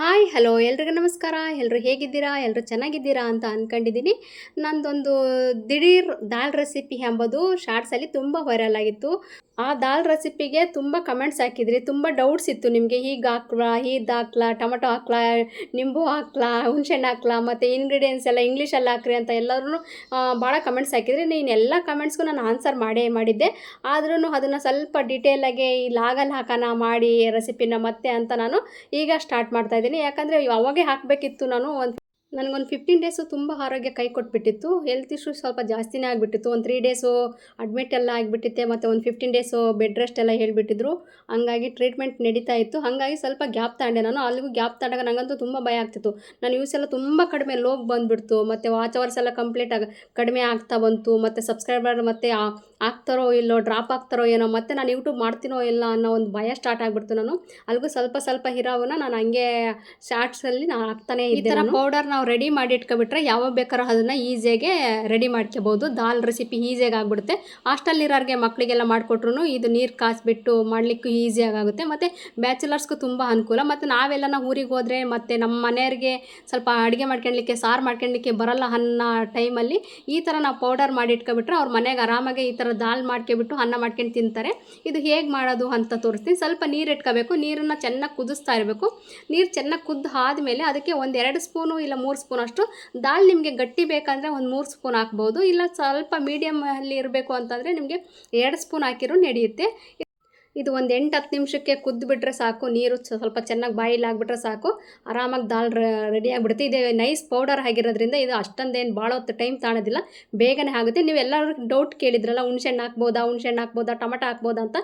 Hi, hello, ಎಲ್ರಿಗೂ ನಮಸ್ಕಾರ. ಎಲ್ಲರೂ ಹೇಗಿದ್ದೀರಾ? ಎಲ್ಲರೂ ಚೆನ್ನಾಗಿದ್ದೀರಾ ಅಂತ ಅಂದ್ಕೊಂಡಿದ್ದೀನಿ ನಂದೊಂದು ದಿಢೀರ್ ದಾಲ್ ರೆಸಿಪಿ ಎಂಬುದು ಶಾರ್ಟ್ಸಲ್ಲಿ ತುಂಬ ವೈರಲ್ ಆಗಿತ್ತು. ಆ ದಾಲ್ ರೆಸಿಪಿಗೆ ತುಂಬ ಕಮೆಂಟ್ಸ್ ಹಾಕಿದ್ರಿ. ತುಂಬ ಡೌಟ್ಸ್ ಇತ್ತು ನಿಮಗೆ. ಹೀಗೆ ಹಾಕ್ಲಾ ಇದು ಹಾಕ್ಲಾ, ಟೊಮಟೊ ಹಾಕ್ಲಾ, ನಿಂಬು ಹಾಕ್ಲಾ, ಹುಣ್ಸೆಹಣ್ಣು ಹಾಕ್ಲಾ, ಮತ್ತು ಇಂಗ್ರೀಡಿಯೆಂಟ್ಸ್ ಎಲ್ಲ ಇಂಗ್ಲೀಷಲ್ಲಿ ಹಾಕ್ರಿ ಅಂತ ಎಲ್ಲರೂ ಭಾಳ ಕಮೆಂಟ್ಸ್ ಹಾಕಿದ್ರಿ. ನೀನು ಎಲ್ಲ ಕಮೆಂಟ್ಸ್ಗೂ ನಾನು ಆನ್ಸರ್ ಮಾಡೇ ಮಾಡಿದ್ದೆ. ಆದ್ರೂ ಅದನ್ನು ಸ್ವಲ್ಪ ಡೀಟೇಲಾಗಿ ಈ ಲಾಗಲ್ಲಿ ಹಾಕೋಣ, ಮಾಡಿ ರೆಸಿಪಿನ ಮತ್ತೆ ಅಂತ ನಾನು ಈಗ ಸ್ಟಾರ್ಟ್ ಮಾಡ್ತಾ ಇದ್ದೀನಿ ಯಾಕಂದರೆ ಅವಾಗೇ ಹಾಕಬೇಕಿತ್ತು ನಾನು. ಒಂದು ನನಗೊಂದು ಫಿಫ್ಟೀನ್ ಡೇಸು ತುಂಬ ಆರೋಗ್ಯ ಕೈ ಕೊಟ್ಬಿಟ್ಟಿತ್ತು. ಹೆಲ್ತ್ ಇಶ್ಯೂ ಸ್ವಲ್ಪ ಜಾಸ್ತಿನೇ ಆಗಿಬಿಟ್ಟಿತ್ತು. ಒಂದು ತ್ರೀ ಡೇಸು ಅಡ್ಮಿಟ್ ಎಲ್ಲ ಆಗಿಬಿಟ್ಟಿತ್ತೆ ಮತ್ತು ಒಂದು ಫಿಫ್ಟೀನ್ ಡೇಸು ಬೆಡ್ ರೆಸ್ಟ್ ಎಲ್ಲ ಹೇಳಿಬಿಟ್ಟಿದ್ರು. ಹಂಗಾಗಿ ಟ್ರೀಟ್ಮೆಂಟ್ ನಡೀತಾ ಇತ್ತು. ಹಾಗಾಗಿ ಸ್ವಲ್ಪ ಗ್ಯಾಪ್ ತಗೊಂಡೆ ನಾನು. ಅಲ್ಲಿಗೂ ಗ್ಯಾಪ್ ತಗೊಂಡಾಗ ನನಗಂತೂ ತುಂಬ ಭಯ ಆಗ್ತಿತ್ತು. ನಾನು ಯೂಸ್ ಎಲ್ಲ ತುಂಬ ಕಡಿಮೆ ಲೋಗ್ ಬಂದುಬಿಡ್ತು. ಮತ್ತು ವಾಚ್ ಅವರ್ಸ್ ಎಲ್ಲ ಕಂಪ್ಲೀಟ್ ಆಗಿ ಕಡಿಮೆ ಆಗ್ತಾ ಬಂತು. ಮತ್ತು ಸಬ್ಸ್ಕ್ರೈಬರ್ ಮತ್ತು ಆಗ್ತಾರೋ ಇಲ್ಲೋ ಡ್ರಾಪ್ ಆಗ್ತಾರೋ ಏನೋ ಮತ್ತು ನಾನು ಯೂಟ್ಯೂಬ್ ಮಾಡ್ತೀನೋ ಇಲ್ಲ ಅನ್ನೋ ಒಂದು ಭಯ ಸ್ಟಾರ್ಟ್ ಆಗಿಬಿಡ್ತು ನಾನು. ಅಲ್ಲಿಗೂ ಸ್ವಲ್ಪ ಸ್ವಲ್ಪ ಹಿರಾವನ್ನ ನಾನು ಹಂಗೆ ಶಾರ್ಟ್ಸಲ್ಲಿ ನಾನು ಹಾಕ್ತಾನೆ ಈ ಥರ ಪೌಡರ್ ನಾವು ರೆಡಿ ಮಾಡಿ ಇಟ್ಕೊಬಿಟ್ರೆ ಯಾವಾಗ ಬೇಕಾದ್ರೂ ಅದನ್ನು ಈಸಿಯಾಗೆ ರೆಡಿ ಮಾಡ್ಕೋಬೋದು ದಾಲ್ ರೆಸಿಪಿ ಈಸಿಯಾಗಿ ಆಗಿಬಿಡುತ್ತೆ. ಹಾಸ್ಟೆಲ್ಲಿರೋರಿಗೆ ಮಕ್ಕಳಿಗೆಲ್ಲ ಮಾಡಿಕೊಟ್ರು ಇದು ನೀರು ಕಾಸಿಬಿಟ್ಟು ಮಾಡಲಿಕ್ಕೂ ಈಸಿಯಾಗಿ ಆಗುತ್ತೆ ಮತ್ತು ಬ್ಯಾಚುಲರ್ಸ್ಗೂ ತುಂಬ ಅನುಕೂಲ. ಮತ್ತು ನಾವೆಲ್ಲ ನಾವು ಊರಿಗೆ ಹೋದರೆ ಮತ್ತು ನಮ್ಮ ಮನೆಯವ್ರಿಗೆ ಸ್ವಲ್ಪ ಅಡುಗೆ ಮಾಡ್ಕೊಳ್ಲಿಕ್ಕೆ ಸಾರು ಮಾಡ್ಕೊಳ್ಲಿಕ್ಕೆ ಬರಲ್ಲ ಅನ್ನೋ ಟೈಮಲ್ಲಿ ಈ ಥರ ನಾವು ಪೌಡರ್ ಮಾಡಿ ಇಟ್ಕೊಬಿಟ್ರೆ ಅವ್ರ ಮನೆಗೆ ಆರಾಮಾಗಿ ಈ ಥರ ದಾಲ್ ಮಾಡ್ಕೊಬಿಟ್ಟು ಅನ್ನ ಮಾಡ್ಕೊಂಡು ತಿಂತಾರೆ. ಇದು ಹೇಗೆ ಮಾಡೋದು ಅಂತ ತೋರಿಸ್ತೀನಿ. ಸ್ವಲ್ಪ ನೀರು ಇಟ್ಕೋಬೇಕು. ನೀರನ್ನು ಚೆನ್ನಾಗಿ ಕುದಿಸ್ತಾ ಇರಬೇಕು. ನೀರು ಚೆನ್ನಾಗಿ ಕುದ್ದು ಆದಮೇಲೆ ಅದಕ್ಕೆ ಒಂದು ಎರಡು ಸ್ಪೂನು ಇಲ್ಲ ಮೂರು ಸ್ಪೂನ್ ಅಷ್ಟು. ದಾಲ್ ನಿಮಗೆ ಗಟ್ಟಿ ಬೇಕಂದರೆ ಒಂದು ಮೂರು ಸ್ಪೂನ್ ಹಾಕ್ಬೋದು. ಇಲ್ಲ ಸ್ವಲ್ಪ ಮೀಡಿಯಮಲ್ಲಿ ಇರಬೇಕು ಅಂತಂದರೆ ನಿಮಗೆ ಎರಡು ಸ್ಪೂನ್ ಹಾಕಿರೂ ನಡೆಯುತ್ತೆ. ಇದು ಒಂದು ಎಂಟು ಹತ್ತು ನಿಮಿಷಕ್ಕೆ ಕುದ್ದುಬಿಟ್ರೆ ಸಾಕು, ನೀರು ಸ್ವಲ್ಪ ಚೆನ್ನಾಗಿ ಬಾಯಿಲ್ ಆಗಿಬಿಟ್ರೆ ಸಾಕು, ಆರಾಮಾಗಿ ದಾಲ್ ರೆಡಿ ಆಗಿಬಿಡುತ್ತೆ. ಇದು ನೈಸ್ ಪೌಡರ್ ಆಗಿರೋದ್ರಿಂದ ಇದು ಅಷ್ಟೊಂದೇನು ಭಾಳ ಹೊತ್ತು ಟೈಮ್ ತಾಣೋದಿಲ್ಲ, ಬೇಗನೆ ಆಗುತ್ತೆ. ನೀವು ಎಲ್ಲರೂ ಡೌಟ್ ಕೇಳಿದ್ರಲ್ಲ ಹುಣ್ಸೆಹಣ್ಣು ಹಾಕ್ಬೋದಾ ಹುಣ್ಸೆಹಣ್ಣು ಹಾಕ್ಬೋದಾ, ಟೊಮಟೊ ಹಾಕ್ಬೋದಾ ಅಂತ,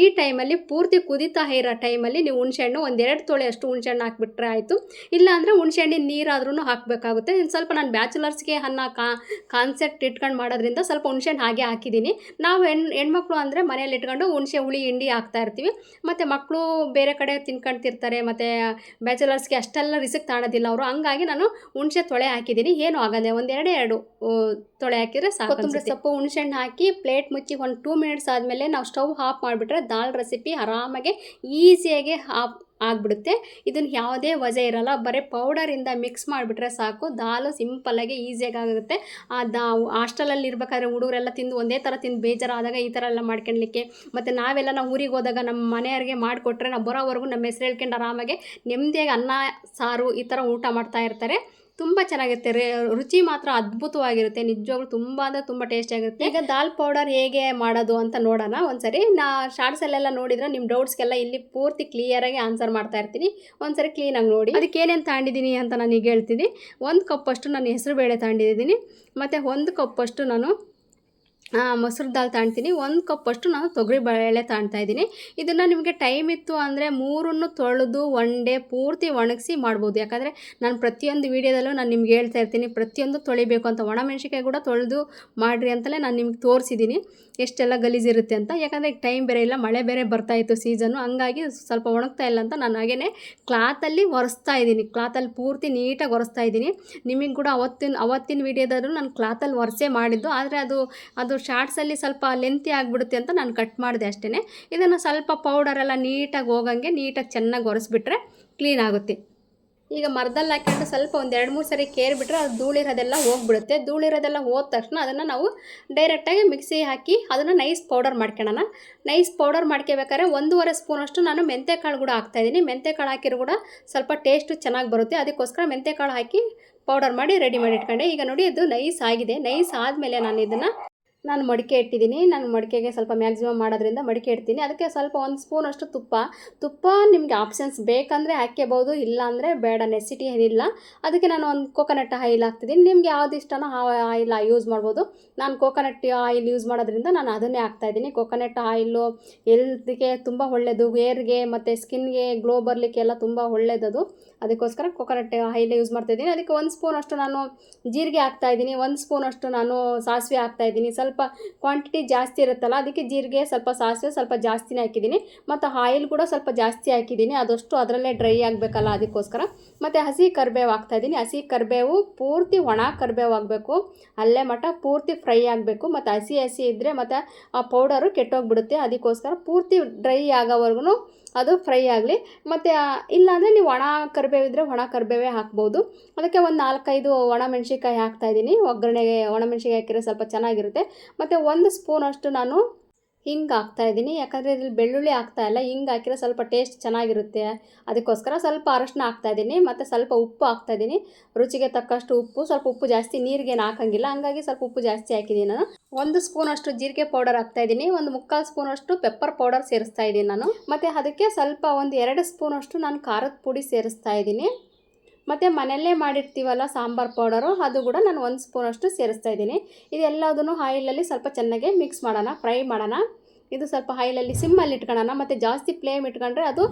ಈ ಟೈಮಲ್ಲಿ ಪೂರ್ತಿ ಕುದೀತಾ ಇರೋ ಟೈಮಲ್ಲಿ ನೀವು ಹುಣ್ಸೆಹಣ್ಣು ಒಂದೆರಡು ತೊಳೆ ಅಷ್ಟು ಹುಣ್ಸೆಹಣ್ಣು ಹಾಕ್ಬಿಟ್ರೆ ಆಯಿತು. ಇಲ್ಲ ಅಂದರೆ ಹುಣ್ಸೆಹಣ್ಣಿನ ನೀರಾದ್ರೂ ಹಾಕಬೇಕಾಗುತ್ತೆ. ಸ್ವಲ್ಪ ನಾನು ಬ್ಯಾಚುಲರ್ಸ್ಗೆ ಅನ್ನೋ ಕಾ ಕಾನ್ಸೆಪ್ಟ್ ಇಟ್ಕೊಂಡು ಮಾಡೋದ್ರಿಂದ ಸ್ವಲ್ಪ ಹುಣ್ಸೆಹಣ್ಣು ಹಾಗೆ ಹಾಕಿದ್ದೀನಿ. ನಾವು ಹೆಣ್ಣು ಹೆಣ್ಮಕ್ಳು ಅಂದರೆ ಮನೇಲಿ ಇಟ್ಕೊಂಡು ಹುಣಸೆ, ಹುಳಿ, ಹಿಂಡಿ ಹಾಕ್ತಾ ಇರ್ತೀವಿ. ಮತ್ತು ಮಕ್ಕಳು ಬೇರೆ ಕಡೆ ತಿನ್ಕೊಂತಿರ್ತಾರೆ ಮತ್ತು ಬ್ಯಾಚುಲರ್ಸ್ಗೆ ಅಷ್ಟೆಲ್ಲ ರಿಸಕ್ ತಾಣೋದಿಲ್ಲ ಅವರು. ಹಂಗಾಗಿ ನಾನು ಹುಣಸೆ ತೊಳೆ ಹಾಕಿದ್ದೀನಿ. ಏನೂ ಆಗಲ್ಲ. ಒಂದೆರಡು ಎರಡು ತೊಳೆ ಹಾಕಿದರೆ ಸಾಕು ಕೊತ್ತಂಬರಿ ಸೊಪ್ಪು ಹುಣಸೆಹಣ್ಣು ಹಾಕಿ ಪ್ಲೇಟ್ ಮುಚ್ಚಿ ಒಂದು ಟೂ ಮಿನಿಟ್ಸ್ ಆದಮೇಲೆ ನಾವು ಸ್ಟವ್ ಆಫ್ ಮಾಡಿಬಿಟ್ರೆ ದಾಲ್ ರೆಸಿಪಿ ಆರಾಮಾಗಿ ಈಸಿಯಾಗಿ ಆಫ್ ಆಗಿಬಿಡುತ್ತೆ. ಇದನ್ನು ಯಾವುದೇ ವಜೆ ಇರಲ್ಲ, ಬರೀ ಪೌಡರಿಂದ ಮಿಕ್ಸ್ ಮಾಡಿಬಿಟ್ರೆ ಸಾಕು. ದಾಲು ಸಿಂಪಲ್ಲಾಗಿ ಈಸಿಯಾಗಿ ಆಗುತ್ತೆ. ಆ ದಾ ಹಾಸ್ಟೆಲಲ್ಲಿ ಇರ್ಬೇಕಾದ್ರೆ ಹುಡುಗರೆಲ್ಲ ತಿಂದು ಒಂದೇ ಥರ ತಿಂದು ಬೇಜಾರಾದಾಗ ಈ ಥರ ಎಲ್ಲ ಮಾಡ್ಕೊಳ್ಲಿಕ್ಕೆ ಮತ್ತು ನಾವೆಲ್ಲ ನಾವು ಊರಿಗೆ ಹೋದಾಗ ನಮ್ಮ ಮನೆಯವ್ರಿಗೆ ಮಾಡಿಕೊಟ್ರೆ ನಾವು ಬರೋವರೆಗೂ ನಮ್ಮ ಹೆಸರು ಹೇಳ್ಕೊಂಡು ಆರಾಮಾಗಿ ನೆಮ್ಮದಿಯಾಗಿ ಅನ್ನ, ಸಾರು ಈ ಥರ ಊಟ ಮಾಡ್ತಾ ಇರ್ತಾರೆ. ತುಂಬ ಚೆನ್ನಾಗಿರುತ್ತೆ. ರುಚಿ ಮಾತ್ರ ಅದ್ಭುತವಾಗಿರುತ್ತೆ. ನಿಜವಾಗ್ಲೂ ತುಂಬ ಅಂದರೆ ತುಂಬ ಟೇಸ್ಟಿಯಾಗಿರುತ್ತೆ ಈಗ ದಾಲ್ ಪೌಡರ್ ಹೇಗೆ ಮಾಡೋದು ಅಂತ ನೋಡೋಣ. ಒಂದ್ಸರಿ ನಾ ಶಾರ್ಟ್ಸಲ್ಲೆಲ್ಲ ನೋಡಿದ್ರೆ ನಿಮ್ಮ ಡೌಟ್ಸ್ಗೆಲ್ಲ ಇಲ್ಲಿ ಪೂರ್ತಿ ಕ್ಲಿಯರಾಗಿ ಆನ್ಸರ್ ಮಾಡ್ತಾ ಇರ್ತೀನಿ. ಒಂದ್ಸರಿ ಕ್ಲೀನಾಗಿ ನೋಡಿ. ಅದಕ್ಕೆ ಏನೇನು ತಗೊಂಡಿದ್ದೀನಿ ಅಂತ ನಾನು ಈಗ ಹೇಳ್ತೀನಿ. ಒಂದು ಕಪ್ಪಷ್ಟು ನಾನು ಹೆಸರು ಬೇಳೆ ತಗೊಂಡಿದ್ದೀನಿ. ಮತ್ತು ಒಂದು ಕಪ್ಪಷ್ಟು ನಾನು ಮೊಸರು ದಾಲ್ ತಾಣ್ತೀನಿ. ಒಂದು ಕಪ್ಪಷ್ಟು ನಾನು ತೊಗರಿ ಬೇಳೆ ತಾಣ್ತಾ ಇದ್ದೀನಿ. ಇದನ್ನು ನಿಮಗೆ ಟೈಮ್ ಇತ್ತು ಅಂದರೆ ಮೂರನ್ನು ತೊಳೆದು ಒನ್ ಡೇ ಪೂರ್ತಿ ಒಣಗಿಸಿ ಮಾಡ್ಬೋದು. ಯಾಕಂದರೆ ನಾನು ಪ್ರತಿಯೊಂದು ವೀಡಿಯೋದಲ್ಲೂ ನಾನು ನಿಮ್ಗೆ ಹೇಳ್ತಾ ಇರ್ತೀನಿ, ಪ್ರತಿಯೊಂದು ತೊಳಿಬೇಕು ಅಂತ. ಒಣಮೆಣ್ಸಿಕಾಯಿ ಕೂಡ ತೊಳೆದು ಮಾಡಿರಿ ಅಂತಲೇ ನಾನು ನಿಮ್ಗೆ ತೋರಿಸಿದ್ದೀನಿ. ಎಷ್ಟೆಲ್ಲ ಗಲೀಜಿರುತ್ತೆ ಅಂತ. ಯಾಕಂದರೆ ಟೈಮ್ ಬೇರೆ ಇಲ್ಲ, ಮಳೆ ಬೇರೆ ಬರ್ತಾ ಇತ್ತು ಸೀಸನ್ನು ಹಂಗಾಗಿ ಸ್ವಲ್ಪ ಒಣಗ್ತಾ ಇಲ್ಲ ಅಂತ ನಾನು ಹಾಗೇ ಕ್ಲಾತಲ್ಲಿ ಒರೆಸ್ತಾ ಇದ್ದೀನಿ. ಕ್ಲಾತಲ್ಲಿ ಪೂರ್ತಿ ನೀಟಾಗಿ ಒರೆಸ್ತಾ ಇದ್ದೀನಿ. ನಿಮಗೆ ಕೂಡ ಅವತ್ತಿನ ಅವತ್ತಿನ ವೀಡಿಯೋದಾದರೂ ನಾನು ಕ್ಲಾತಲ್ಲಿ ಒರೆಸೇ ಮಾಡಿದ್ದು. ಆದರೆ ಅದು ಅದು ಶಾರ್ಟ್ಸಲ್ಲಿ ಸ್ವಲ್ಪ ಲೆಂತಿ ಆಗಿಬಿಡುತ್ತೆ ಅಂತ ನಾನು ಕಟ್ ಮಾಡಿದೆ ಅಷ್ಟೇ ಇದನ್ನು ಸ್ವಲ್ಪ ಪೌಡರೆಲ್ಲ ನೀಟಾಗಿ ಹೋಗಂಗೆ ನೀಟಾಗಿ ಚೆನ್ನಾಗಿ ಒರೆಸ್ಬಿಟ್ರೆ ಕ್ಲೀನ್ ಆಗುತ್ತೆ. ಈಗ ಮರದಲ್ಲಿ ಹಾಕ್ಕೊಂಡು ಸ್ವಲ್ಪ ಒಂದು ಎರಡು ಮೂರು ಸರಿ ಕೇರಿಬಿಟ್ರೆ ಅದು ಧೂಳಿರೋದೆಲ್ಲ ಹೋಗ್ಬಿಡುತ್ತೆ. ಧೂಳಿರೋದೆಲ್ಲ ಹೋದ ತಕ್ಷಣ ಅದನ್ನು ನಾವು ಡೈರೆಕ್ಟಾಗಿ ಮಿಕ್ಸಿ ಹಾಕಿ ಅದನ್ನು ನೈಸ್ ಪೌಡರ್ ಮಾಡ್ಕೊಳ್ಳೋಣ ನೈಸ್ ಪೌಡರ್ ಮಾಡ್ಕೋಬೇಕಾದ್ರೆ ಒಂದೂವರೆ ಸ್ಪೂನಷ್ಟು ನಾನು ಮೆಂತೆಕಾಳು ಕೂಡ ಹಾಕ್ತಾಯಿದ್ದೀನಿ ಮೆಂತೆಕಾಳು ಹಾಕಿರೋ ಕೂಡ ಸ್ವಲ್ಪ ಟೇಸ್ಟು ಚೆನ್ನಾಗಿ ಬರುತ್ತೆ. ಅದಕ್ಕೋಸ್ಕರ ಮೆಂತೆಕಾಳು ಹಾಕಿ ಪೌಡರ್ ಮಾಡಿ ರೆಡಿ ಮಾಡಿ ಇಟ್ಕೊಂಡೆ. ಈಗ ನೋಡಿ ಅದು ನೈಸ್ ಆಗಿದೆ. ನೈಸ್ ಆದಮೇಲೆ ನಾನು ಇದನ್ನು ನಾನು ಮಡಿಕೆ ಇಟ್ಟಿದ್ದೀನಿ. ನಾನು ಮಡಿಕೆಗೆ ಸ್ವಲ್ಪ ಮ್ಯಾಕ್ಸಿಮಮ್ ಮಾಡೋದ್ರಿಂದ ಮಡಿಕೆ ಇಡ್ತೀನಿ. ಅದಕ್ಕೆ ಸ್ವಲ್ಪ ಒಂದು ಸ್ಪೂನಷ್ಟು ತುಪ್ಪ. ತುಪ್ಪ ನಿಮಗೆ ಆಪ್ಷನ್ಸ್ ಬೇಕಂದರೆ ಹಾಕ್ಕೋಬೋದು ಇಲ್ಲ ಅಂದರೆ ಬೇಡ ನೆಸಿಟಿ ಏನಿಲ್ಲ. ಅದಕ್ಕೆ ನಾನು ಒಂದು ಕೋಕೋನಟ್ ಆಯಿಲ್ ಹಾಕ್ತಿದ್ದೀನಿ. ನಿಮ್ಗೆ ಯಾವ್ದು ಇಷ್ಟನೋ ಆ ಆಯಿಲ್ ಯೂಸ್ ಮಾಡ್ಬೋದು. ನಾನು ಕೋಕೋನಟ್ ಆಯಿಲ್ ಯೂಸ್ ಮಾಡೋದ್ರಿಂದ ನಾನು ಅದನ್ನೇ ಹಾಕ್ತಾಯಿದ್ದೀನಿ ಕೋಕೋನಟ್ ಆಯಿಲು ಹೆಲ್ತ್ಗೆ ತುಂಬ ಒಳ್ಳೆಯದು ಏರ್ಗೆ ಮತ್ತು ಸ್ಕಿನ್ಗೆ ಗ್ಲೋ ಬರಲಿಕ್ಕೆ ಎಲ್ಲ ತುಂಬ ಒಳ್ಳೆಯದದು ಅದಕ್ಕೋಸ್ಕರ ಕೋಕೋನಟ್ ಆಯಿಲ್ ಯೂಸ್ ಮಾಡ್ತಾಯಿದ್ದೀನಿ ಅದಕ್ಕೆ ಒಂದು ಸ್ಪೂನ್ ಅಷ್ಟು ನಾನು ಜೀರಿಗೆ ಹಾಕ್ತಾಯಿದ್ದೀನಿ ಒಂದು ಸ್ಪೂನ್ ಅಷ್ಟು ನಾನು ಸಾಸಿವೆ ಹಾಕ್ತಾಯಿದ್ದೀನಿ ಸ್ವಲ್ಪ ಕ್ವಾಂಟಿಟಿ ಜಾಸ್ತಿ ಇರುತ್ತಲ್ಲ, ಅದಕ್ಕೆ ಜೀರಿಗೆ ಸ್ವಲ್ಪ ಸಾಸಿವೆ ಸ್ವಲ್ಪ ಜಾಸ್ತಿನೇ ಹಾಕಿದ್ದೀನಿ. ಮತ್ತು ಆಯಿಲ್ ಕೂಡ ಸ್ವಲ್ಪ ಜಾಸ್ತಿ ಹಾಕಿದ್ದೀನಿ. ಅದಷ್ಟು ಅದರಲ್ಲೇ ಡ್ರೈ ಆಗಬೇಕಲ್ಲ ಅದಕ್ಕೋಸ್ಕರ. ಮತ್ತು ಹಸಿ ಕರಿಬೇವು ಹಾಕ್ತಾಯಿದ್ದೀನಿ ಹಸಿ ಕರಿಬೇವು ಪೂರ್ತಿ ಒಣ ಕರಿಬೇವು ಆಗಬೇಕು ಅಲ್ಲೇ ಮಟ್ಟ ಪೂರ್ತಿ ಫ್ರೈ ಆಗಬೇಕು. ಮತ್ತು ಹಸಿ ಹಸಿ ಇದ್ದರೆ ಮತ್ತು ಆ ಪೌಡರು ಕೆಟ್ಟೋಗ್ಬಿಡುತ್ತೆ. ಅದಕ್ಕೋಸ್ಕರ ಪೂರ್ತಿ ಡ್ರೈ ಆಗೋವರೆಗೂ ಅದು ಫ್ರೈ ಆಗಲಿ. ಮತ್ತು ಇಲ್ಲಾಂದರೆ ನೀವು ಒಣ ಕರಿಬೇವಿದ್ರೆ ಒಣ ಕರಿಬೇವೇ ಹಾಕ್ಬೋದು. ಅದಕ್ಕೆ ಒಂದು ನಾಲ್ಕೈದು ಒಣ ಮೆಣಸಿನ್ಕಾಯಿ ಹಾಕ್ತಾಯಿದ್ದೀನಿ ಒಗ್ಗರಣೆಗೆ ಒಣ ಮೆಣಸಿನ್ಕಾಯಿ ಹಾಕಿದ್ರೆ ಸ್ವಲ್ಪ ಚೆನ್ನಾಗಿರುತ್ತೆ. ಮತ್ತು ಒಂದು ಸ್ಪೂನಷ್ಟು ನಾನು ಹಿಂಗೆ ಹಾಕ್ತಾ ಇದ್ದೀನಿ. ಯಾಕಂದರೆ ಇದ್ರಲ್ಲಿ ಬೆಳ್ಳುಳ್ಳಿ ಹಾಕ್ತಾ ಇಲ್ಲ. ಹಿಂಗೆ ಹಾಕಿದ್ರೆ ಸ್ವಲ್ಪ ಟೇಸ್ಟ್ ಚೆನ್ನಾಗಿರುತ್ತೆ. ಅದಕ್ಕೋಸ್ಕರ ಸ್ವಲ್ಪ ಅರಶಿನ ಹಾಕ್ತಾ ಇದ್ದೀನಿ. ಮತ್ತು ಸ್ವಲ್ಪ ಉಪ್ಪು ಹಾಕ್ತಾ ಇದ್ದೀನಿ. ರುಚಿಗೆ ತಕ್ಕಷ್ಟು ಉಪ್ಪು. ಸ್ವಲ್ಪ ಉಪ್ಪು ಜಾಸ್ತಿ ನೀರಿಗೇನು ಹಾಕಂಗಿಲ್ಲ. ಹಂಗಾಗಿ ಸ್ವಲ್ಪ ಉಪ್ಪು ಜಾಸ್ತಿ ಹಾಕಿದ್ದೀನಿ ನಾನು. ಒಂದು ಸ್ಪೂನಷ್ಟು ಜೀರಿಗೆ ಪೌಡರ್ ಹಾಕ್ತಾ ಇದ್ದೀನಿ. ಒಂದು ಮುಕ್ಕಾಲು ಸ್ಪೂನಷ್ಟು ಪೆಪ್ಪರ್ ಪೌಡರ್ ಸೇರಿಸ್ತಾ ಇದ್ದೀನಿ ನಾನು. ಮತ್ತು ಅದಕ್ಕೆ ಸ್ವಲ್ಪ ಒಂದು ಎರಡು ಸ್ಪೂನಷ್ಟು ನಾನು ಖಾರದ ಪುಡಿ ಸೇರಿಸ್ತಾ ಇದ್ದೀನಿ. ಮತ್ತು ಮನೆಯಲ್ಲೇ ಮಾಡಿರ್ತೀವಲ್ಲ ಸಾಂಬಾರು ಪೌಡರು, ಅದು ಕೂಡ ನಾನು ಒಂದು ಸ್ಪೂನಷ್ಟು ಸೇರಿಸ್ತಾ ಇದ್ದೀನಿ. ಇದೆಲ್ಲದನ್ನು ಆಯಿಲಲ್ಲಿ ಸ್ವಲ್ಪ ಚೆನ್ನಾಗಿ ಮಿಕ್ಸ್ ಮಾಡೋಣ ಫ್ರೈ ಮಾಡೋಣ. ಇದು ಸ್ವಲ್ಪ ಹೈಲಲ್ಲಿ ಸಿಮ್ಮಲ್ಲಿ ಇಟ್ಕೊಳ್ಳೋಣ. ಮತ್ತು ಜಾಸ್ತಿ ಫ್ಲೇಮ್ ಇಟ್ಕೊಂಡ್ರೆ ಅದು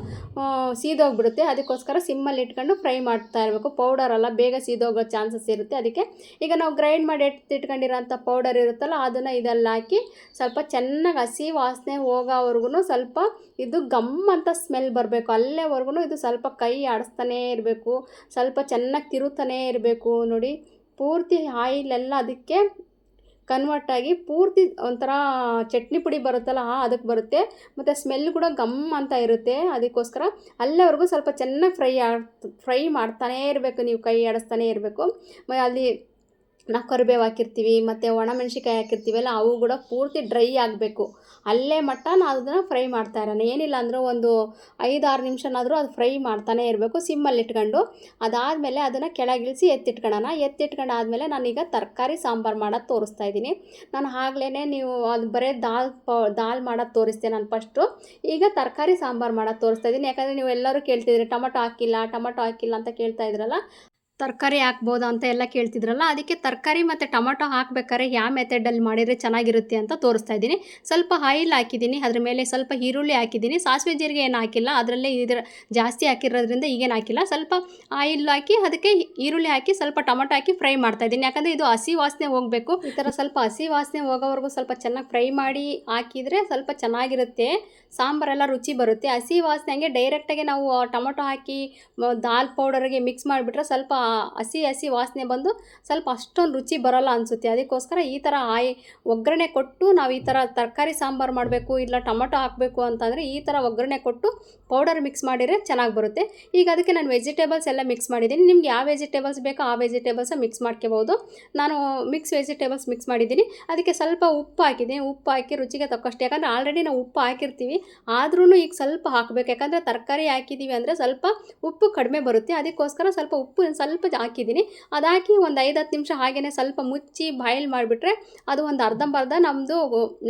ಸೀದೋಗ್ಬಿಡುತ್ತೆ. ಅದಕ್ಕೋಸ್ಕರ ಸಿಮ್ಮಲ್ಲಿ ಇಟ್ಕೊಂಡು ಫ್ರೈ ಮಾಡ್ತಾ ಇರಬೇಕು. ಪೌಡರ್ ಅಲ್ಲ, ಬೇಗ ಸೀದೋಗೋ ಚಾನ್ಸಸ್ ಇರುತ್ತೆ ಅದಕ್ಕೆ. ಈಗ ನಾವು ಗ್ರೈಂಡ್ ಮಾಡಿ ಎತ್ತಿಟ್ಕೊಂಡಿರೋಂಥ ಪೌಡರ್ ಇರುತ್ತಲ್ಲ, ಅದನ್ನು ಇದೆಲ್ಲ ಹಾಕಿ ಸ್ವಲ್ಪ ಚೆನ್ನಾಗಿ ಹಸಿ ವಾಸನೆ ಹೋಗೋವರೆಗೂ ಸ್ವಲ್ಪ ಇದು ಗಮ್ ಅಂತ ಸ್ಮೆಲ್ ಬರಬೇಕು. ಅಲ್ಲೇವರೆಗೂ ಇದು ಸ್ವಲ್ಪ ಕೈ ಆಡಿಸ್ತಾನೇ ಇರಬೇಕು. ಸ್ವಲ್ಪ ಚೆನ್ನಾಗಿ ತಿರುತ್ತಾನೇ ಇರಬೇಕು. ನೋಡಿ, ಪೂರ್ತಿ ಆಯಿಲೆಲ್ಲ ಅದಕ್ಕೆ ಕನ್ವರ್ಟ್ ಆಗಿ ಪೂರ್ತಿ ಒಂಥರ ಚಟ್ನಿ ಪುಡಿ ಬರುತ್ತಲ್ಲ, ಆ ಅದಕ್ಕೆ ಬರುತ್ತೆ. ಮತ್ತು ಸ್ಮೆಲ್ ಕೂಡ ಗಮ್ ಅಂತ ಇರುತ್ತೆ. ಅದಕ್ಕೋಸ್ಕರ ಅಲ್ಲಿವರೆಗೂ ಸ್ವಲ್ಪ ಚೆನ್ನಾಗಿ ಫ್ರೈ ಫ್ರೈ ಮಾಡ್ತಾನೇ ಇರಬೇಕು ನೀವು, ಕೈ ಆಡಿಸ್ತಾನೇ ಇರಬೇಕು. ಅಲ್ಲಿ ನಾವು ಕರಿಬೇವು ಹಾಕಿರ್ತೀವಿ, ಮತ್ತು ಒಣಮೆಣ್ಸಿಕಾಯಿ ಹಾಕಿರ್ತೀವಲ್ಲ ಅವು ಕೂಡ ಪೂರ್ತಿ ಡ್ರೈ ಆಗಬೇಕು. ಅಲ್ಲೇ ಮಟ್ಟ ನಾವು ಅದನ್ನು ಫ್ರೈ ಮಾಡ್ತಾ ಇರೋಣ ಏನಿಲ್ಲ ಅಂದರೂ ಒಂದು ಐದಾರು ನಿಮಿಷನಾದರೂ ಅದು ಫ್ರೈ ಮಾಡ್ತಾನೇ ಇರಬೇಕು ಸಿಮ್ಮಲ್ಲಿ ಇಟ್ಕೊಂಡು. ಅದಾದಮೇಲೆ ಅದನ್ನು ಕೆಳಗಿಳಿಸಿ ಎತ್ತಿಟ್ಕೊಳ್ಳೋಣ. ಎತ್ತಿಟ್ಕೊಂಡು ಆದಮೇಲೆ ನಾನೀಗ ತರಕಾರಿ ಸಾಂಬಾರು ಮಾಡೋದು ತೋರಿಸ್ತಾ ಇದ್ದೀನಿ. ನಾನು ಆಗ್ಲೇ ನೀವು ಅದು ಬರೀ ದಾಲ್ ದಾಲ್ ಮಾಡೋದು ತೋರಿಸ್ತೆ ನಾನು ಫಸ್ಟು ಈಗ ತರಕಾರಿ ಸಾಂಬಾರು ಮಾಡೋದು ತೋರಿಸ್ತಾ ಇದ್ದೀನಿ. ಯಾಕಂದರೆ ನೀವು ಎಲ್ಲರೂ ಕೇಳ್ತಿದ್ರಿ ಟೊಮೊಟೊ ಹಾಕಿಲ್ಲ ಟೊಮೊಟೊ ಹಾಕಿಲ್ಲ ಅಂತ ಕೇಳ್ತಾ ಇದ್ರಲ್ಲ ತರಕಾರಿ ಹಾಕ್ಬೋದಾ ಅಂತ ಎಲ್ಲ ಕೇಳ್ತಿದ್ರಲ್ಲ, ಅದಕ್ಕೆ ತರಕಾರಿ ಮತ್ತು ಟೊಮೊಟೊ ಹಾಕ್ಬೇಕಾದ್ರೆ ಯಾವ ಮೆಥಡಲ್ಲಿ ಮಾಡಿದರೆ ಚೆನ್ನಾಗಿರುತ್ತೆ ಅಂತ ತೋರಿಸ್ತಾ ಇದ್ದೀನಿ. ಸ್ವಲ್ಪ ಆಯಿಲ್ ಹಾಕಿದ್ದೀನಿ, ಅದ್ರ ಮೇಲೆ ಸ್ವಲ್ಪ ಈರುಳ್ಳಿ ಹಾಕಿದ್ದೀನಿ. ಸಾಸಿವೆ ಜೀರಿಗೆ ಏನು ಹಾಕಿಲ್ಲ, ಅದರಲ್ಲೇ ಇದರ ಜಾಸ್ತಿ ಹಾಕಿರೋದ್ರಿಂದ ಈಗೇನು ಹಾಕಿಲ್ಲ. ಸ್ವಲ್ಪ ಆಯಿಲ್ ಹಾಕಿ ಅದಕ್ಕೆ ಈರುಳ್ಳಿ ಹಾಕಿ ಸ್ವಲ್ಪ ಟೊಮೊಟೊ ಹಾಕಿ ಫ್ರೈ ಮಾಡ್ತಾ ಇದ್ದೀನಿ. ಯಾಕಂದರೆ ಇದು ಹಸಿ ವಾಸನೆ ಹೋಗಬೇಕು. ಈ ಥರ ಸ್ವಲ್ಪ ಹಸಿ ವಾಸನೆ ಹೋಗೋವರೆಗೂ ಸ್ವಲ್ಪ ಚೆನ್ನಾಗಿ ಫ್ರೈ ಮಾಡಿ ಹಾಕಿದರೆ ಸ್ವಲ್ಪ ಚೆನ್ನಾಗಿರುತ್ತೆ. ಸಾಂಬಾರೆಲ್ಲ ರುಚಿ ಬರುತ್ತೆ. ಹಸಿ ವಾಸನೆ ಹಂಗೆ ಡೈರೆಕ್ಟಾಗಿ ನಾವು ಟೊಮೊಟೊ ಹಾಕಿ ದಾಲ್ ಪೌಡರ್ಗೆ ಮಿಕ್ಸ್ ಮಾಡಿಬಿಟ್ರೆ ಸ್ವಲ್ಪ ಹಸಿ ಹಸಿ ವಾಸನೆ ಬಂದು ಸ್ವಲ್ಪ ಅಷ್ಟೊಂದು ರುಚಿ ಬರೋಲ್ಲ ಅನಿಸುತ್ತೆ. ಅದಕ್ಕೋಸ್ಕರ ಈ ಥರ ಆಯಿ ಒಗ್ಗರಣೆ ಕೊಟ್ಟು ನಾವು ಈ ಥರ ತರಕಾರಿ ಸಾಂಬಾರು ಮಾಡಬೇಕು ಇಲ್ಲ ಟೊಮೊಟೊ ಹಾಕಬೇಕು ಅಂತಂದರೆ ಈ ಥರ ಒಗ್ಗರಣೆ ಕೊಟ್ಟು ಪೌಡರ್ ಮಿಕ್ಸ್ ಮಾಡಿದರೆ ಚೆನ್ನಾಗಿ ಬರುತ್ತೆ. ಈಗ ಅದಕ್ಕೆ ನಾನು ವೆಜಿಟೇಬಲ್ಸ್ ಎಲ್ಲ ಮಿಕ್ಸ್ ಮಾಡಿದ್ದೀನಿ. ನಿಮ್ಗೆ ಯಾವ ವೆಜಿಟೇಬಲ್ಸ್ ಬೇಕೋ ಆ ವೆಜಿಟೇಬಲ್ಸ ಮಿಕ್ಸ್ ಮಾಡ್ಕೋಬೋದು ನಾನು ಮಿಕ್ಸ್ ವೆಜಿಟೇಬಲ್ಸ್ ಮಿಕ್ಸ್ ಮಾಡಿದ್ದೀನಿ. ಅದಕ್ಕೆ ಸ್ವಲ್ಪ ಉಪ್ಪು ಹಾಕಿದ್ದೀನಿ. ಉಪ್ಪು ಹಾಕಿ ರುಚಿಗೆ ತಕ್ಕಷ್ಟು. ಯಾಕಂದರೆ ಆಲ್ರೆಡಿ ನಾವು ಉಪ್ಪು ಹಾಕಿರ್ತೀವಿ. ಆದ್ರೂ ಈಗ ಸ್ವಲ್ಪ ಹಾಕಬೇಕು. ಯಾಕಂದರೆ ತರಕಾರಿ ಹಾಕಿದ್ದೀವಿ ಅಂದರೆ ಸ್ವಲ್ಪ ಉಪ್ಪು ಕಡಿಮೆ ಬರುತ್ತೆ. ಅದಕ್ಕೋಸ್ಕರ ಸ್ವಲ್ಪ ಉಪ್ಪು ಒಂದ್ ಸ್ವಲ್ಪ ಹಾಕಿದ್ದೀನಿ. ಅದು ಹಾಕಿ ಒಂದು ಐದು ಹತ್ತು ನಿಮಿಷ ಹಾಗೇ ಸ್ವಲ್ಪ ಮುಚ್ಚಿ ಬಾಯ್ಲ್ ಮಾಡಿಬಿಟ್ರೆ ಅದು ಒಂದು ಅರ್ಧಂಬರ್ಧ ನಮ್ಮದು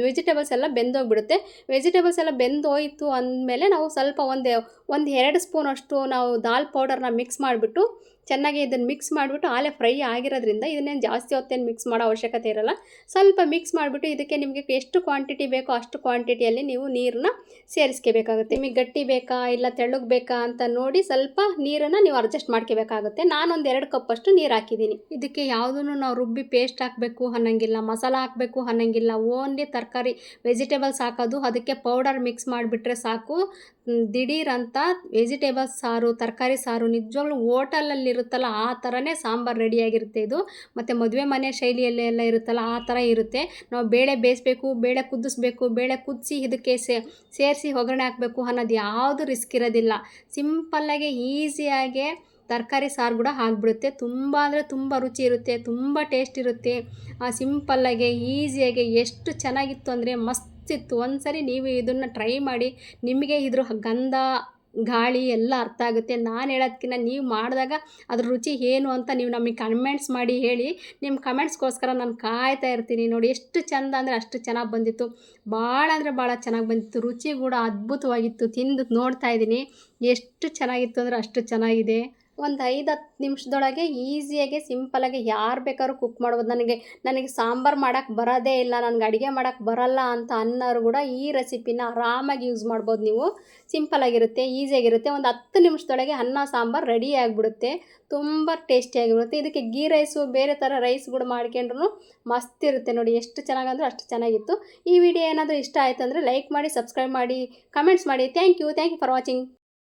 ವೆಜಿಟೇಬಲ್ಸ್ ಎಲ್ಲ ಬೆಂದೋಗ್ಬಿಡುತ್ತೆ. ವೆಜಿಟೇಬಲ್ಸ್ ಎಲ್ಲ ಬೆಂದೋಯಿತು ಅಂದಮೇಲೆ ನಾವು ಸ್ವಲ್ಪ ಒಂದು ಒಂದು ಎರಡು ಸ್ಪೂನಷ್ಟು ನಾವು ದಾಲ್ ಪೌಡರ್ನ ಮಿಕ್ಸ್ ಮಾಡಿಬಿಟ್ಟು ಚೆನ್ನಾಗಿ ಇದನ್ನು ಮಿಕ್ಸ್ ಮಾಡಿಬಿಟ್ಟು ಆಲೆ ಫ್ರೈ ಆಗಿರೋದ್ರಿಂದ ಇದನ್ನೇನು ಜಾಸ್ತಿ ಹೊತ್ತೇನು ಮಿಕ್ಸ್ ಮಾಡೋ ಅವಶ್ಯಕತೆ ಇರಲ್ಲ. ಸ್ವಲ್ಪ ಮಿಕ್ಸ್ ಮಾಡಿಬಿಟ್ಟು ಇದಕ್ಕೆ ನಿಮಗೆ ಎಷ್ಟು ಕ್ವಾಂಟಿಟಿ ಬೇಕೋ ಅಷ್ಟು ಕ್ವಾಂಟಿಟಿಯಲ್ಲಿ ನೀವು ನೀರನ್ನ ಸೇರಿಸ್ಕೋಬೇಕಾಗುತ್ತೆ. ನಿಮಗೆ ಗಟ್ಟಿ ಬೇಕಾ ಇಲ್ಲ ತೆಳ್ಳಗೆ ಬೇಕಾ ಅಂತ ನೋಡಿ ಸ್ವಲ್ಪ ನೀರನ್ನು ನೀವು ಅಡ್ಜಸ್ಟ್ ಮಾಡ್ಕೋಬೇಕಾಗುತ್ತೆ. ನಾನೊಂದು ಎರಡು ಕಪ್ಪಷ್ಟು ನೀರು ಹಾಕಿದ್ದೀನಿ. ಇದಕ್ಕೆ ಯಾವುದನ್ನು ನಾವು ರುಬ್ಬಿ ಪೇಸ್ಟ್ ಹಾಕಬೇಕು ಅನ್ನಂಗಿಲ್ಲ, ಮಸಾಲ ಹಾಕಬೇಕು ಅನ್ನಂಗಿಲ್ಲ. ಓನ್ಲಿ ತರಕಾರಿ ವೆಜಿಟೇಬಲ್ಸ್ ಹಾಕೋದು, ಅದಕ್ಕೆ ಪೌಡರ್ ಮಿಕ್ಸ್ ಮಾಡಿಬಿಟ್ರೆ ಸಾಕು. ದಿಢೀರ್ ಅಂತ ವೆಜಿಟೇಬಲ್ಸ್ ಸಾರು, ತರಕಾರಿ ಸಾರು ನಿಜವಾಗ್ಲೂ ಹೋಟೆಲಲ್ಲಿ ಇರುತ್ತಲ್ಲ ಆ ಥರನೇ ಸಾಂಬಾರು ರೆಡಿಯಾಗಿರುತ್ತೆ ಇದು. ಮತ್ತು ಮದುವೆ ಮನೆ ಶೈಲಿಯಲ್ಲಿ ಎಲ್ಲ ಇರುತ್ತಲ್ಲ, ಆ ಥರ ಇರುತ್ತೆ. ನಾವು ಬೇಳೆ ಬೇಯಿಸ್ಬೇಕು, ಬೇಳೆ ಕುದಿಸ್ಬೇಕು, ಬೇಳೆ ಕುದಿಸಿ ಇದಕ್ಕೆ ಸೇರಿಸಿ ಒಗ್ಗರಣೆ ಹಾಕಬೇಕು ಅನ್ನೋದು ಯಾವುದು ರಿಸ್ಕ್ ಇರೋದಿಲ್ಲ. ಸಿಂಪಲ್ಲಾಗಿ ಈಸಿಯಾಗೆ ತರಕಾರಿ ಸಾರು ಕೂಡ ಆಗಿಬಿಡುತ್ತೆ. ತುಂಬ ಅಂದರೆ ತುಂಬ ರುಚಿ ಇರುತ್ತೆ, ತುಂಬ ಟೇಸ್ಟ್ ಇರುತ್ತೆ. ಸಿಂಪಲ್ಲಾಗೆ ಈಸಿಯಾಗಿ ಎಷ್ಟು ಚೆನ್ನಾಗಿತ್ತು ಅಂದರೆ ಮಸ್ತ್ ಇತ್ತು ಒಂದ್ಸರಿ ನೀವು ಇದನ್ನು ಟ್ರೈ ಮಾಡಿ, ನಿಮಗೆ ಇದ್ರ ಗಂಧ, ಗಾಳಿ ಎಲ್ಲ ಅರ್ಥ ಆಗುತ್ತೆ. ನಾನು ಹೇಳೋದಕ್ಕಿಂತ ನೀವು ಮಾಡಿದಾಗ ಅದ್ರ ರುಚಿ ಏನು ಅಂತ ನೀವು ನಮಗೆ ಕಮೆಂಟ್ಸ್ ಮಾಡಿ ಹೇಳಿ. ನಿಮ್ಮ ಕಮೆಂಟ್ಸ್ಗೋಸ್ಕರ ನಾನು ಕಾಯ್ತಾ ಇರ್ತೀನಿ. ನೋಡಿ ಎಷ್ಟು ಚೆಂದ ಅಂದರೆ ಅಷ್ಟು ಚೆನ್ನಾಗಿ ಬಂದಿತ್ತು. ಭಾಳ ಅಂದರೆ ಭಾಳ ಚೆನ್ನಾಗಿ ಬಂದಿತ್ತು. ರುಚಿ ಕೂಡ ಅದ್ಭುತವಾಗಿತ್ತು. ತಿಂದು ನೋಡ್ತಾ ಇದ್ದೀನಿ. ಎಷ್ಟು ಚೆನ್ನಾಗಿತ್ತು ಅಂದರೆ ಅಷ್ಟು ಚೆನ್ನಾಗಿದೆ. ಒಂದು ಐದು ಹತ್ತು ನಿಮಿಷದೊಳಗೆ ಈಸಿಯಾಗಿ ಸಿಂಪಲಾಗಿ ಯಾರು ಬೇಕಾದ್ರೂ ಕುಕ್ ಮಾಡ್ಬೋದು. ನನಗೆ ನನಗೆ ಸಾಂಬಾರು ಮಾಡೋಕ್ಕೆ ಬರೋದೇ ಇಲ್ಲ, ನನಗೆ ಅಡುಗೆ ಮಾಡೋಕ್ಕೆ ಬರಲ್ಲ ಅಂತ ಅನ್ನೋರು ಕೂಡ ಈ ರೆಸಿಪಿನ ಆರಾಮಾಗಿ ಯೂಸ್ ಮಾಡ್ಬೋದು ನೀವು. ಸಿಂಪಲಾಗಿರುತ್ತೆ ಈಸಿಯಾಗಿರುತ್ತೆ. ಒಂದು ಹತ್ತು ನಿಮಿಷದೊಳಗೆ ಅನ್ನ, ಸಾಂಬಾರು ರೆಡಿ ಆಗಿಬಿಡುತ್ತೆ. ತುಂಬ ಟೇಸ್ಟಿಯಾಗಿರುತ್ತೆ ಇದಕ್ಕೆ ಗೀ ರೈಸು ಬೇರೆ ಥರ ರೈಸ್ ಕೂಡ ಮಾಡ್ಕೊಂಡ್ರು ಮಸ್ತ್ ಇರುತ್ತೆ ನೋಡಿ. ಎಷ್ಟು ಚೆನ್ನಾಗಂದ್ರೆ ಅಷ್ಟು ಚೆನ್ನಾಗಿತ್ತು. ಈ ವಿಡಿಯೋ ಏನಾದರೂ ಇಷ್ಟ ಆಯಿತು ಅಂದರೆ ಲೈಕ್ ಮಾಡಿ ಸಬ್ಸ್ಕ್ರೈಬ್ ಮಾಡಿ ಕಮೆಂಟ್ಸ್ ಮಾಡಿ. Thank you thank you for watching